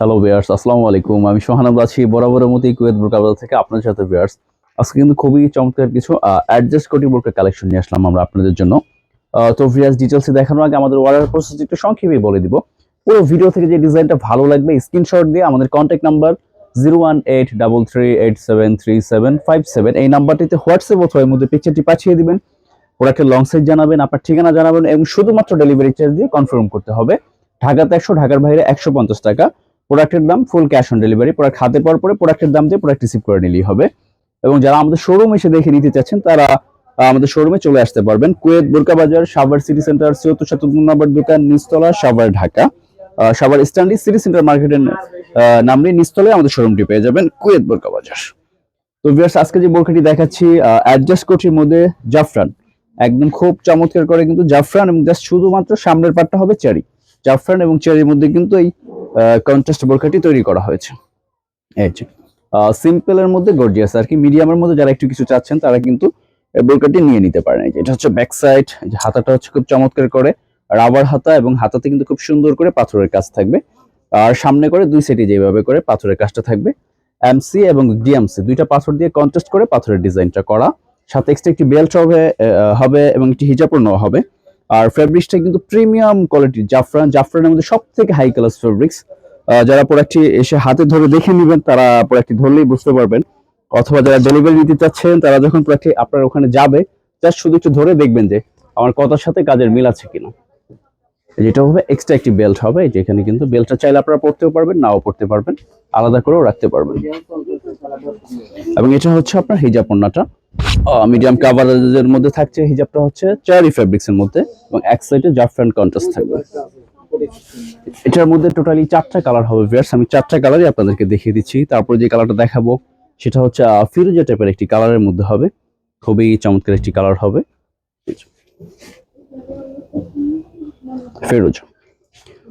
Hello viewers আসসালামু আলাইকুম। আমি সোহানাব আছি, বরাবরের মতোই কুয়েত বোরকা বাজার থেকে আপনাদের সাথে ভিয়ার্স আজকে কিন্তু খুবই চমৎকার কিছু অ্যাডজাস্ট কোটি বোরকা কালেকশন নিয়ে আসলাম আমরা আপনাদের জন্য। তো ভিয়ার্স ডিটেলসে দেখানোর আগে আমাদের অর্ডার প্রসেস একটু সংক্ষেপে বলে দিব। পুরো ভিডিও থেকে যে ডিজাইনটা ভালো লাগবে স্ক্রিনশট দিয়ে আমাদের contact number zero one eight double three eight seven three seven five seven এই নাম্বারটিতে হোয়াটসঅ্যাপ অথবা এর মধ্যে পিকচারটি পাঠিয়ে দিবেন। প্রোডাক্টের লং সাইজ জানাবেন, আপনার ঠিকানা জানাবেন, এবং শুধুমাত্র ডেলিভারি চার্জ দিয়ে কনফার্ম করতে হবে। ঢাকাতে একশো, ঢাকার বাইরে একশো পঞ্চাশ টাকা। প্রোডাক্টের দাম full cash on delivery product হাতে পাওয়ার পরে প্রোডাক্টের দাম দিয়ে প্রোডাক্ট রিসিভ করে নিলেই হবে। এবং যারা আমাদের শোরুম এসে দেখে নিতে চাচ্ছেন, তারা আমাদের শোরুমে চলে আসতে পারবেন। কুয়েত বোরকা বাজার, সাভার সিটি সেন্টার, চুয়াত্তর সাতাত্তর নম্বর দোকান, নিচতলা, সাভার ঢাকা। সাভার স্ট্যান্ডি সিটি সেন্টার মার্কেটের নাম নিয়ে নিচতলায় আমাদের শোরুমটি পেয়ে যাবেন কুয়েত বোরকা বাজার। তো ভিউয়ার্স আজকে যে বোরকাটি দেখাচ্ছি অ্যাডজাস্ট কোটির মধ্যে জাফরান। একদম খুব চমৎকার করে কিন্তু জাফরান এবং জাস্ট শুধুমাত্র সামনের পাটটা হবে চেরি। জাফরান এবং চেরির মধ্যে কিন্তু এই কন্ট্রাস্ট বোরকাটি তৈরি করা হয়েছে। এই যে সিম্পলের মধ্যে গর্জিয়াস আর কি মিডিয়ামের মধ্যে যারা একটু কিছু চাচ্ছেন, তারা কিন্তু বোরকাটি নিয়ে নিতে পারেন। এই যে, এটা হচ্ছে ব্যাক সাইড হাতাটা হচ্ছে খুব চমৎকার করে রাবার হাতা এবং হাতাতে কিন্তু খুব সুন্দর করে পাথরের কাজ থাকবে। আর সামনে করে দুই সাইডে যেভাবে করে পাথরের কাজটা থাকবে। এমসি এবং ডিএমসি দুইটা পাথর দিয়ে কন্ট্রাস্ট করে পাথরের ডিজাইনটা করা। সাথে এক্সট্রা একটি বেল্ট হবে হবে এবং একটি নেওয়া হবে। আর ফেব্রিক্সটা কিন্তু প্রিমিয়াম কোয়ালিটির জাফরান জাফরানের মধ্যে সব থেকে হাই ক্লাস ফেব্রিক্স যারা প্রোডাক্টটি এসে হাতে ধরে দেখে নেবেন, তারা প্রোডাক্টটি ধরলেই বুঝতে পারবেন। অথবা যারা ডেলিভারি নিতে চাচ্ছেন, তারা যখন প্রোডাক্টটি আপনার ওখানে যাবে জাস্ট শুধু একটু ধরে দেখবেন যে আমার কথার সাথে কাজের মিল আছে কিনা। যেটা হবে এক্সট্রা একটি বেল্ট হবে, যেখানে কিন্তু বেল্টটা চাইলে আপনারা পড়তেও পারবেন, নাও পড়তে পারবেন, আলাদা করেও রাখতে পারবেন। এবং এটা হচ্ছে আপনার হিজাব পণ্যটা। মিডিয়াম কাভারেজের মধ্যে থাকছে হিজাবটা হচ্ছে চারি ফেব্রিক্স এর মধ্যে, এবং এক সাইডে জাফরান কন্ট্রাস্ট থাকবে। এটার মধ্যে টোটালি চারটা কালার হবে ভিয়ার্স আমি চারটা কালারই আপনাদেরকে দেখিয়ে দিচ্ছি। তারপর যে কালারটা দেখাবো, সেটা হচ্ছে ফিরোজা টাইপের একটি কালারের মধ্যে হবে। খুবই চমৎকার একটি কালার হবে। ফেরোজা।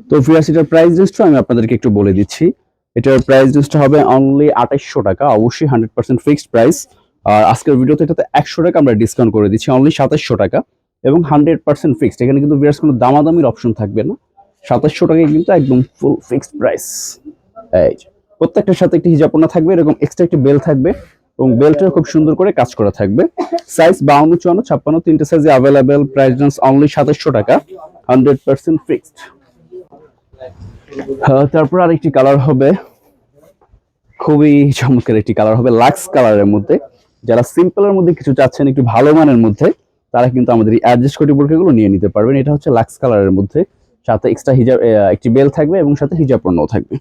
তো ভিয়ার্স এটার প্রাইস রেঞ্জটা আমি আপনাদেরকে একটু বলে দিচ্ছি। এটার প্রাইস রেঞ্জটা হবে অনলি আঠাইশশো টাকা, অবশ্যই হান্ড্রেড পার্সেন্ট ফিক্সড প্রাইস আর আজকের ভিডিওতে এটাতে একশো টাকা আমরা ডিসকাউন্ট করে দিচ্ছি অনলি সাতাশশো টাকা এবং হান্ড্রেড পার্সেন্ট ফিক্সড এখানে কিন্তু ভিয়ার্স কোনো দামাদামির অপশন থাকবে না। সাতাশশো টাকায় কিন্তু একদম ফুল ফিক্সড প্রাইস এই প্রত্যেকটার সাথে একটি হিজাপনা থাকবে, এরকম এক্সট্রা একটি বেল থাকবে এবং বেলটা খুব সুন্দর করে কাজ করা থাকবে। সাইজ বাউন্ন, চুয়ান্ন, ছাপ্পান্ন, তিনটে সাইজে অ্যাভেলেবেল প্রাইস রেঞ্জ অনলি সাতাশশো টাকা। Hundred percent fixed. তারপর আরেকটি কালার হবে। খুবই চমৎকার একটি কালার হবে, লাক্স কালারের মধ্যে। যারা সিম্পলের মধ্যে কিছু চাচ্ছেন একটু ভালো মানের মধ্যে, তারা কিন্তু আমাদের এই অ্যাডজাস্ট কোটি বোরকাগুলো নিয়ে নিতে পারবেন। এটা হচ্ছে লাক্স কালারের মধ্যে। সাথে এক্সট্রা হিজাব একটি বেল থাকবে এবং সাথে হিজাব পণ্যও থাকবে।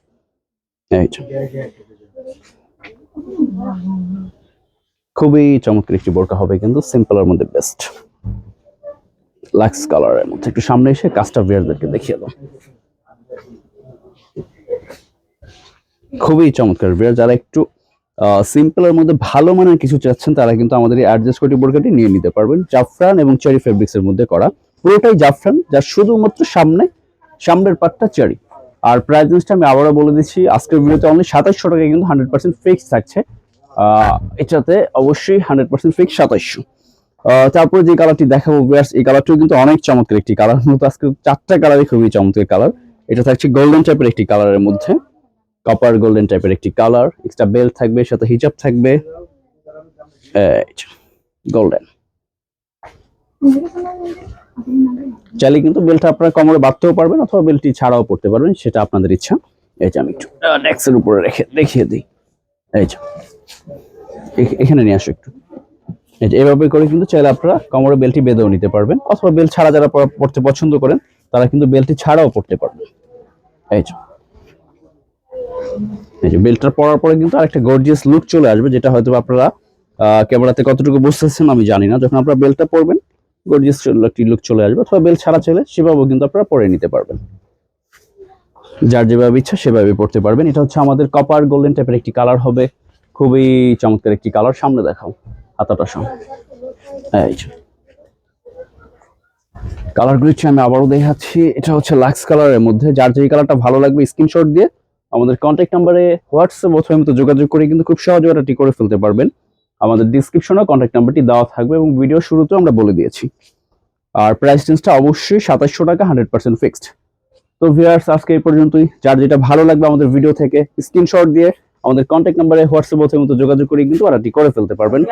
খুবই চমৎকার একটি বোরকা হবে কিন্তু সিম্পলের মধ্যে বেস্ট লাক্স কালারের মধ্যে। একটু সামনে এসে কাজটা বিয়ারদেরকে দেখিয়ে দাও। খুবই চমৎকার বিয়ার। যারা একটু সিম্পলের মধ্যে ভালো মানের কিছু চাচ্ছেন, তারা কিন্তু আমাদের এই অ্যাডজাস্ট কোটি বোরকাটি নিয়ে নিতে পারবেন। জাফরান এবং চেরি ফেব্রিক্সের মধ্যে করা। পুরোটাই জাফরান, যা শুধুমাত্র সামনে, সামনের পাটটা চেরি আর প্রাইস জিনিসটা আমি আবারও বলে দিচ্ছি, আজকের ভিডিওতে অনলি সাতাশশো টাকায় কিন্তু হান্ড্রেড পার্সেন্ট ফিক্স থাকছে। এটাতে অবশ্যই হান্ড্রেড পার্সেন্ট ফিক্স সাতাশশো তারপরে যে কালারটি দেখাবো ভিউয়ার্স এই কালারটিও কিন্তু অনেক চমৎকার একটি কালার আজকে চারটা কালারই খুবই চমৎকার কালার এটা থাকছে গোল্ডেন টাইপের একটি কালারের মধ্যে। কপার গোল্ডেন টাইপের একটি কালার এক্সট্রা বেল্ট থাকবে সাথে হিজাব থাকবে। গোল্ডেন চাইলে কিন্তু বেল্টটা আপনারা কমরে বাঁধতেও পারবেন অথবা বেল্টটি ছাড়াও পড়তে পারবেন সেটা আপনাদের ইচ্ছা। এই যে আমি একটু নেক্সের উপরে রেখে দেখিয়ে দিই। এই যে এখানে নিয়ে আসো একটু। এভাবে করে কিন্তু চাইলে আপনারা কোমরে বেল্টটি বেঁধেও নিতে পারবেন। অথবা বেল্ট ছাড়া যারা পড়তে পছন্দ করেন, তারা কিন্তু বেল্টটি ছাড়াও পড়তে পারবেন। এই যে। এই যে বেল্টটা পরার পরে কিন্তু আরেকটা গর্জিয়াস লুক চলে আসবে, যেটা হয়তো আপনারা ক্যামেরাতে কতটুকু বুঝতেছেন আমি জানি না। যখন আপনারা বেল্টটা পরবেন গর্জিয়াস একটি লুক চলে আসবে। অথবা বেল্ট ছাড়া চলে সেভাবেও কিন্তু আপনারা পরে নিতে পারবেন। যার যেভাবে ইচ্ছা সেভাবে পড়তে পারবেন। এটা হচ্ছে আমাদের কপার গোল্ডেন টাইপের একটি কালার হবে। খুবই চমৎকার একটি কালার সামনে দেখাও। হাতাটা সামনে এই কালারগুলি হচ্ছে আমি আবারও দেখাচ্ছি। এটা হচ্ছে লাক্স কালারের মধ্যে। যার যে কালারটা ভালো লাগবে স্ক্রিনশট দিয়ে আমাদের কন্ট্যাক্ট নাম্বারে হোয়াটসঅ্যাপ অথবা মতো যোগাযোগ করে কিন্তু খুব সহজে ওটা করে ফেলতে পারবেন। আমাদের ডিসক্রিপশনেও কন্ট্যাক্ট নাম্বারটি দেওয়া থাকবে এবং ভিডিও শুরুতেও আমরা বলে দিয়েছি। আর প্রাইস রেঞ্জটা অবশ্যই সাতাশশো টাকা হান্ড্রেড পার্সেন্ট ফিক্সড তো ভিউয়ার্স আজকে এই পর্যন্তই। যার যেটা ভালো লাগবে আমাদের ভিডিও থেকে স্ক্রিনশট দিয়ে আমাদের কন্ট্যাক্ট নাম্বারে হোয়াটসঅ্যাপ মতো যোগাযোগ করে কিন্তু অর্ডারটি করে ফেলতে পারবেন।